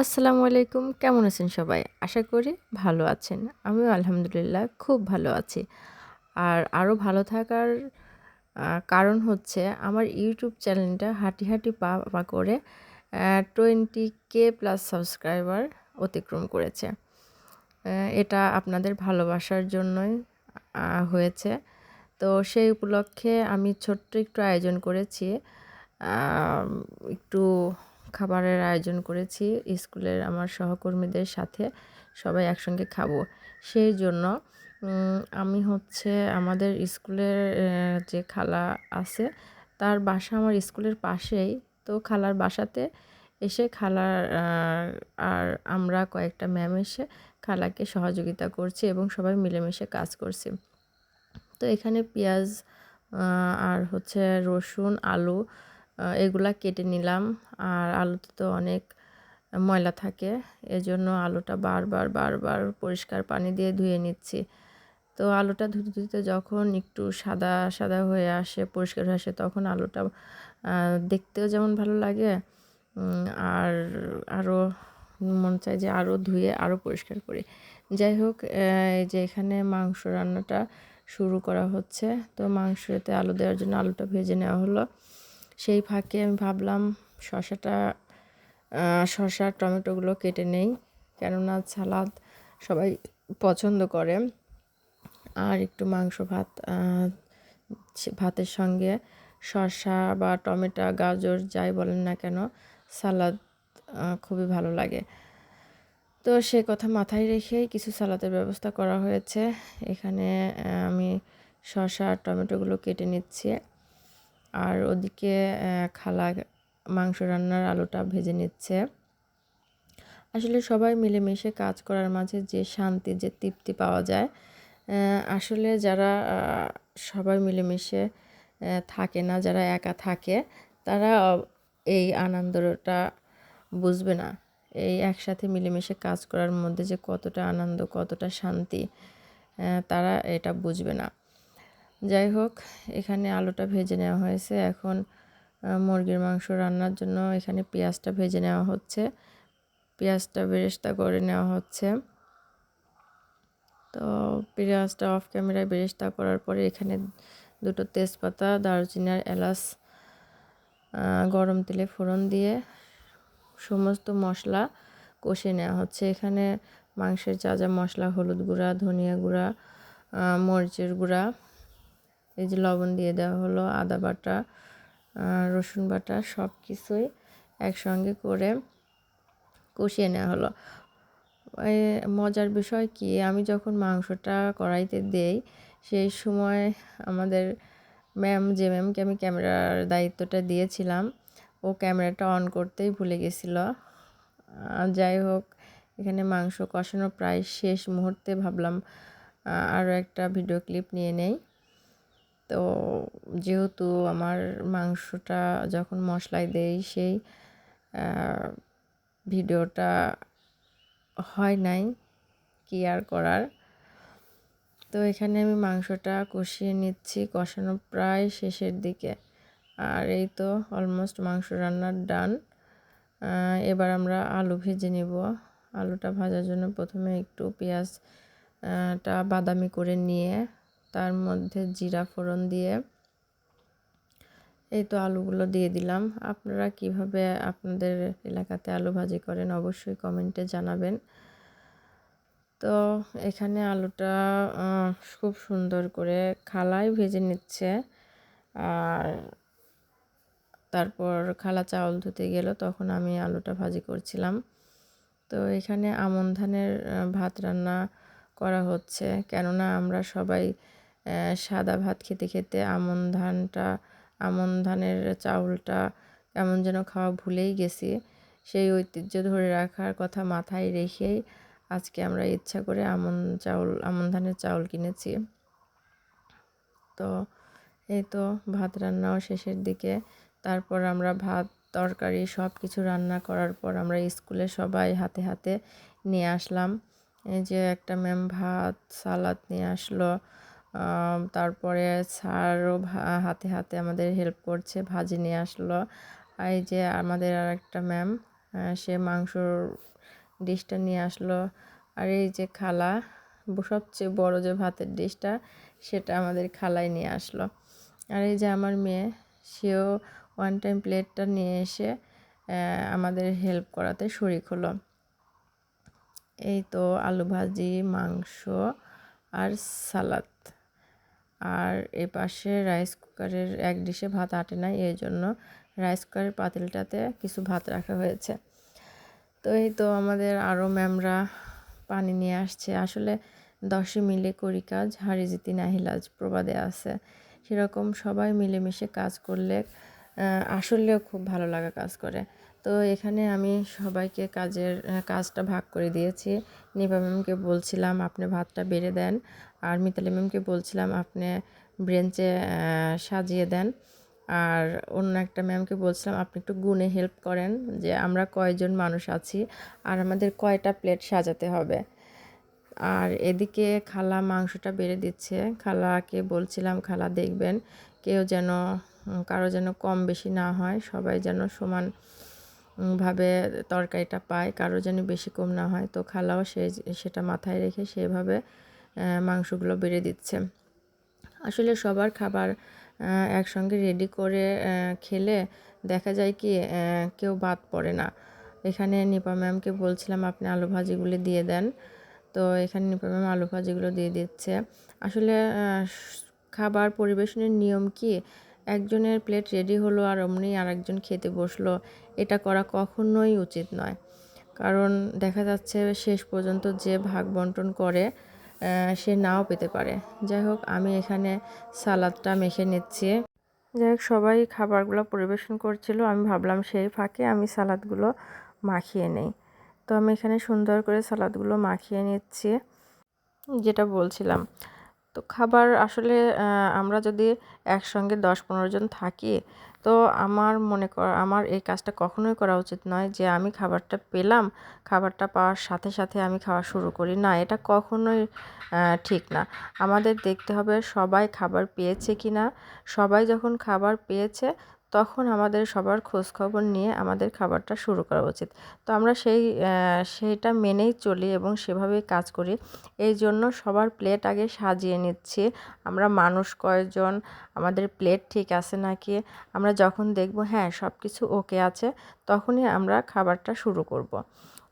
আসসালামু আলাইকুম। কেমন আছেন সবাই? আশা করি ভালো আছেন। আমিও আলহামদুলিল্লাহ খুব ভালো আছি। আর আরও ভালো থাকার কারণ হচ্ছে আমার ইউটিউব চ্যানেলটা হাঁটি হাঁটি পা পা করে টোয়েন্টি কে প্লাস সাবস্ক্রাইবার অতিক্রম করেছে। এটা আপনাদের ভালোবাসার জন্যই হয়েছে। তো সেই উপলক্ষে আমি ছোট্ট একটু আয়োজন করেছি। একটু খাবারের আয়োজন করেছি স্কুলের আমার সহকর্মীদের সাথে সবাই একসঙ্গে খাব। সেই জন্য আমি হচ্ছে আমাদের স্কুলের যে খালা আছে, তার বাসা আমার স্কুলের পাশেই। তো খালার বাসাতে এসে খালার আর আমরা কয়েকটা ম্যাম এসে খালাকে সহযোগিতা করছি এবং সবাই মিলেমিশে কাজ করছি। তো এখানে পেঁয়াজ আর হচ্ছে রসুন, আলু এগুলা কেটে নিলাম। আর আলুতে তো অনেক ময়লা থাকে, এজন্য আলুটা বারবার বারবার পরিষ্কার পানি দিয়ে ধুয়ে নিচ্ছি। তো আলুটা ধুতে ধুতে যখন একটু সাদা সাদা হয়ে আসে, পরিষ্কার হয়ে আসে, তখন আলুটা দেখতেও যেমন ভালো লাগে। আর আরও মন চায় যে আরও ধুয়ে আরও পরিষ্কার করি। যাই হোক যে এখানে মাংস রান্নাটা শুরু করা হচ্ছে। তো মাংসতে আলু দেওয়ার জন্য আলুটা ভেজে নেওয়া হলো। সেই ফাঁকে আমি ভাবলাম শশাটা শশা টমেটোগুলো কেটে নেই। কেননা সালাদ সবাই পছন্দ করে। আর একটু মাংস ভাত ভাতের সঙ্গে শসা বা টমেটো, গাজর যাই বলেন না কেন, সালাদ খুবই ভালো লাগে। তো সে কথা মাথায় রেখেই কিছু সালাদের ব্যবস্থা করা হয়েছে। এখানে আমি শসা টমেটোগুলো কেটে নিচ্ছি। আর ওদিকে খালা মাংস রান্নার আলুটা ভেজে নিচ্ছে। আসলে সবাই মিলেমিশে কাজ করার মাঝে যে শান্তি, যে তৃপ্তি পাওয়া যায় আসলে যারা সবাই মিলেমিশে থাকে না, যারা একা থাকে, তারা এই আনন্দটা বুঝবে না। এই একসাথে মিলেমিশে কাজ করার মধ্যে যে কতটা আনন্দ, কতটা শান্তি তারা এটা বুঝবে না। যাই হোক, এখানে আলুটা ভেজে নেওয়া হয়েছে। এখন মুরগির মাংস রান্নার জন্য এখানে পেঁয়াজটা ভেজে নেওয়া হচ্ছে। পেঁয়াজটা বেরেস্তা করে নেওয়া হচ্ছে। তো পেঁয়াজটা অফ ক্যামেরায় বেরেস্তা করার পরে এখানে দুটো তেজপাতা দারুচিনি আর এলাচ গরম তেলে ফোড়ন দিয়ে সমস্ত মশলা কষে নেওয়া হচ্ছে। এখানে মাংসের যা যা মশলা, হলুদ গুঁড়া, ধনিয়া গুঁড়া মরিচের গুঁড়া এই যে লবণ দিয়ে দেওয়া হলো, আদা বাটা রসুন বাটা সব কিছুই একসঙ্গে করে কষিয়ে নেওয়া হলো। মজার বিষয় কি? আমি যখন মাংসটা কড়াইতে দেই, সেই সময় আমাদের ম্যাম, যে ম্যামকে আমি ক্যামেরার দায়িত্বটা দিয়েছিলাম, ও ক্যামেরাটা অন করতেই ভুলে গেছিল। যাই হোক, এখানে মাংস কষানো প্রায় শেষ মুহূর্তে ভাবলাম আরও একটা ভিডিও ক্লিপ নিয়ে নেই। তো যেহেতু আমার মাংসটা যখন মশলায় দেই সেই ভিডিওটা হয় নাই কি আর করার। তো এখানে আমি মাংসটা কষিয়ে নিচ্ছি কষানো প্রায় শেষের দিকে। আর এই তো অলমোস্ট মাংস রান্নার ডান। এবার আমরা আলু ভেজে নেব। আলুটা ভাজার জন্য প্রথমে একটু পেঁয়াজটা বাদামি করে নিয়ে তার মধ্যে জিরা ফোড়ন দিয়ে এই তো আলুগুলো দিয়ে দিলাম। আপনারা কীভাবে আপনাদের এলাকাতে আলু ভাজি করেন অবশ্যই কমেন্টে জানাবেন। তো এখানে আলুটা খুব সুন্দর করে খালায় ভেজে নিচ্ছে। আর তারপর খালা চাউল ধুতে গেল, তখন আমি আলুটা ভাজি করছিলাম। তো এখানে আমন ধানের ভাত রান্না করা হচ্ছে। কেননা আমরা সবাই সাদা ভাত খেতে খেতে আমন ধানটা, আমন ধানের চাউলটা কেমন যেন খাওয়া ভুলেই গেছি। সেই ঐতিহ্য ধরে রাখার কথা মাথায় রেখেই আজকে আমরা ইচ্ছা করে আমন চাউল, আমন ধানের চাউল কিনেছি। তো এই তো ভাত রান্নাও শেষের দিকে। তারপর আমরা ভাত, তরকারি সব কিছু রান্না করার পর আমরা স্কুলে সবাই হাতে হাতে নিয়ে আসলাম। এই যে একটা ম্যাম ভাত, সালাদ নিয়ে আসলো তারপরে স্যারও হাতে হাতে আমাদের হেল্প করছে, ভাজি নিয়ে আসলো। এই যে আমাদের আর একটা ম্যাম সে মাংসর ডিশটা নিয়ে আসলো। আর এই যে খালা সবচেয়ে বড় যে ভাতের ডিশটা, সেটা আমাদের খালাই নিয়ে আসলো। আর এই যে আমার মেয়ে, সেও ওয়ান টাইম প্লেটটা নিয়ে এসে আমাদের হেল্প করাতে শরিক হলো। এই তো আলু ভাজি, মাংস আর সালাদ। আর এ পাশে রাইস কুকারের এক ডিশে ভাত আটে নাই, এই জন্য রাইস কুকারের পাতিলটাতে কিছু ভাত রাখা হয়েছে। তো এই তো আমাদের আরও ম্যামরা পানি নিয়ে আসছে। আসলে দশে মিলে করি কাজ হারি জিতি নাহিলাজ প্রবাদে আছে। সেরকম সবাই মিলেমিশে কাজ করলে আসলেও খুব ভালো লাগা কাজ করে। তো এখানে আমি সবাইকে কাজের কাজটা ভাগ করে দিয়েছি। নিপা ম্যামকে বলছিলাম, আপনি ভাতটা বেড়ে দেন। আর মিতালি ম্যামকে বলছিলাম, আপনি ব্রেঞ্চে সাজিয়ে দেন। আর অন্য একটা ম্যামকে বলছিলাম, আপনি একটু গুনে হেল্প করেন যে আমরা কয়জন মানুষ আছি আর আমাদের কয়টা প্লেট সাজাতে হবে। আর এদিকে খালা মাংসটা বেড়ে দিচ্ছে। খালাকে বলছিলাম, খালা, দেখবেন কেউ যেন কারও যেন কম বেশি না হয়, সবাই যেন সমান ভাবে তরকারিটা পায়, কারও যেন বেশি কম না হয়। তো খালাও সে সেটা মাথায় রেখে সেভাবে মাংসগুলো বেড়ে দিচ্ছে। আসলে সবার খাবার একসঙ্গে রেডি করে খেলে দেখা যায় কি কেউ বাদ পড়ে না। এখানে নিপা ম্যামকে বলছিলাম, আপনি আলু ভাজিগুলি দিয়ে দেন। তো এখানে নিপা ম্যাম আলু ভাজিগুলো দিয়ে দিচ্ছে। আসলে খাবার পরিবেশনের নিয়ম কি? একজনের প্লেট রেডি হলো আর অমনি আরেকজন খেতে বসল। এটা করা কখনোই উচিত নয়। কারণ দেখা যাচ্ছে শেষ পর্যন্ত যে ভাগ বন্টন করে সে নাও পেতে পারে। যাই হোক, আমি এখানে সালাদটা মেখে নিচ্ছি। যাই হোক, সবাই খাবারগুলো পরিবেশন করছিল। আমি ভাবলাম সেই ফাঁকে আমি সালাদগুলো মাখিয়ে নেই। তো আমি এখানে সুন্দর করে সালাদগুলো মাখিয়ে নিচ্ছি। যেটা বলছিলাম তো খাবার আসলে আমরা যদি একসঙ্গে দশ পনেরো জন থাকি, তো আমার মনে কর, আমার এই কাজটা কখনোই করা উচিত নয় যে আমি খাবারটা পেলাম, খাবারটা পাওয়ার সাথে সাথে আমি খাওয়া শুরু করি। না, এটা কখনোই ঠিক না। আমাদের দেখতে হবে সবাই খাবার পেয়েছে কি না সবাই যখন খাবার পেয়েছে তখন আমাদের সবার খোঁজ খবর নিয়ে আমাদের খাবারটা শুরু করা উচিত। তো আমরা সেই সেইটা মেনেই চলি এবং সেভাবেই কাজ করি। এই জন্য সবার প্লেট আগে সাজিয়ে নিচ্ছি। আমরা মানুষ কয়জন? আমাদের প্লেট ঠিক আছে নাকি? আমরা যখন দেখব হ্যাঁ সব কিছু ওকে আছে, তখনই আমরা খাবারটা শুরু করব।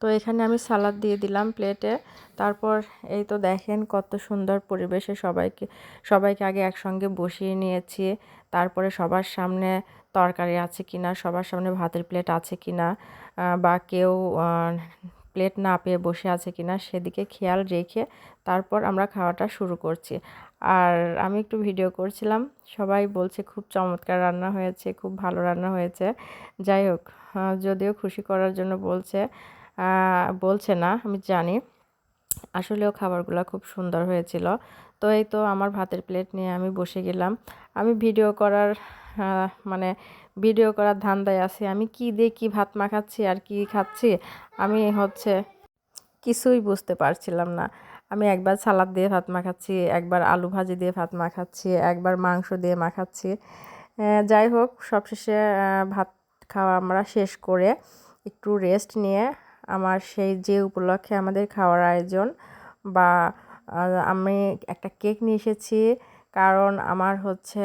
তো এখানে আমি সালাদ দিয়ে দিলাম প্লেটে তারপর এই তো দেখেন কত সুন্দর পরিবেশে সবাইকে সবাইকে আগে একসঙ্গে বসিয়ে নিয়েছি। তারপরে সবার সামনে তরকারি আছে কি না সবার সামনে ভাতের প্লেট আছে কি না বা কেউ প্লেট না পেয়ে বসে আছে কি না সেদিকে খেয়াল রেখে তারপর আমরা খাওয়াটা শুরু করছি। আর আমি একটু ভিডিও করছিলাম, সবাই বলছে খুব চমৎকার রান্না হয়েছে, খুব ভালো রান্না হয়েছে। যাই হোক যদিও খুশি করার জন্য বলছে বলছে না, আমি জানি। আসলেও খাবারগুলো খুব সুন্দর হয়েছিল। তো এই তো আমার ভাতের প্লেট নিয়ে আমি বসে গেলাম। আমি ভিডিও করার মানে ভিডিও করার ধান্দায় আছি। আমি কি দিয়ে কী ভাত মাখাচ্ছি আর কি খাচ্ছি, আমি হচ্ছে কিছুই বুঝতে পারছিলাম না। আমি একবার সালাদ দিয়ে ভাত মাখাচ্ছি, একবার আলু ভাজি দিয়ে ভাত মাখাচ্ছি, একবার মাংস দিয়ে মাখাচ্ছি। যাই হোক, সবশেষে ভাত খাওয়া আমরা শেষ করে একটু রেস্ট নিয়ে আমার সেই যে উপলক্ষে আমাদের খাওয়ার আয়োজন বা আমি একটা কেক নিয়ে এসেছি, কারণ আমার হচ্ছে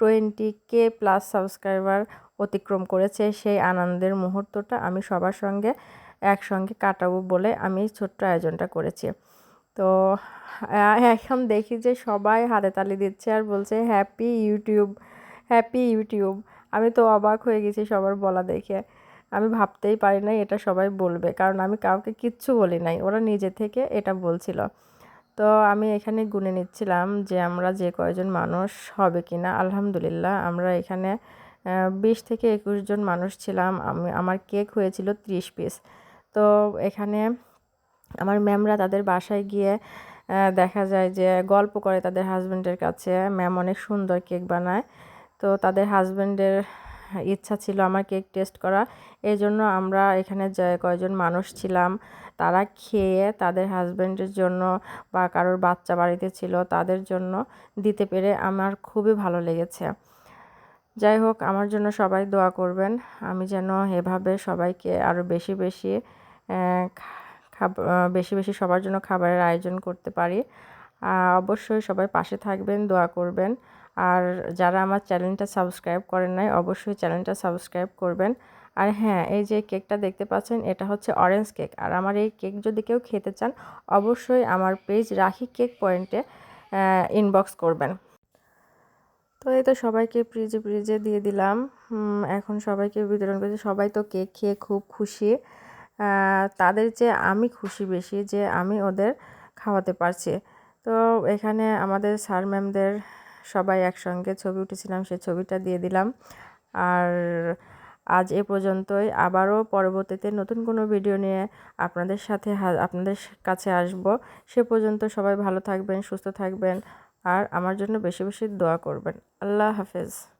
টোয়েন্টি কে প্লাস সাবস্ক্রাইবার অতিক্রম করেছে সেই আনন্দের মুহূর্তটা আমি সবার সঙ্গে একসঙ্গে কাটাবো বলে আমি ছোট্ট আয়োজনটা করেছি। তো এখন দেখি যে সবাই হাতে তালি দিচ্ছে আর বলছে হ্যাপি ইউটিউব হ্যাপি ইউটিউব আমি তো অবাক হয়ে গেছি সবার বলা দেখে। আমি ভাবতেই পারি নাই এটা সবাই বলবে। কারণ আমি কাউকে কিচ্ছু বলি নাই, ওরা নিজে থেকে এটা বলছিল। তো আমি এখানে গুনে নিচ্ছিলাম যে আমরা যে কয়জন মানুষ হবে কি না। আলহামদুলিল্লাহ আমরা এখানে বিশ থেকে একুশ জন মানুষ ছিলাম। আমি, আমার কেক হয়েছিল ত্রিশ পিস। তো এখানে আমার ম্যামরা তাদের বাসায় গিয়ে দেখা যায় যে গল্প করে তাদের হাজব্যান্ডের কাছে। ম্যাম অনেক সুন্দর কেক বানায়। তো তাদের হাজব্যান্ডের ইচ্ছা ছিল আমার কেক টেস্ট করা। এই জন্য আমরা এখানে যে কয়জন মানুষ ছিলাম, তারা খেয়ে তাদের হাজব্যান্ডের জন্য বা কারোর বাচ্চা বাড়িতে ছিল তাদের জন্য দিতে পেরে আমার খুবই ভালো লেগেছে। যাই হোক, আমার জন্য সবাই দোয়া করবেন। আমি যেন এভাবে সবাইকে আরও বেশি বেশি বেশি বেশি সবার জন্য খাবারের আয়োজন করতে পারি। অবশ্যই সবাই পাশে থাকবেন, দোয়া করবেন। আর যারা আমার চ্যানেলটা সাবস্ক্রাইব করেন নাই, অবশ্যই চ্যানেলটা সাবস্ক্রাইব করবেন। আর হ্যাঁ এই যে কেকটা দেখতে পাচ্ছেন, এটা হচ্ছে অরেঞ্জ কেক আর আমার এই কেক যদি কেউ খেতে চান, অবশ্যই আমার পেজ রাখি কেক পয়েন্টে ইনবক্স করবেন। তো এই তো সবাইকে ফ্রিজে ফ্রিজে দিয়ে দিলাম। এখন সবাইকে বিতরণ করেছি। সবাই তো কেক খেয়ে খুব খুশি। তাদের যে আমি খুশি বেশি যে আমি ওদের খাওয়াতে পারছি। তো এখানে আমাদের স্যার ম্যামদের সবাই একসঙ্গে ছবি উঠেছিলাম সে ছবিটা দিয়ে দিলাম। আর আজ এ পর্যন্তই। আবারও পরবর্তীতে নতুন কোনো ভিডিও নিয়ে আপনাদের সাথে আপনাদের কাছে আসব। সে পর্যন্ত সবাই ভালো থাকবেন, সুস্থ থাকবেন। আর আমার জন্য বেশি বেশি দোয়া করবেন। আল্লাহ হাফেজ।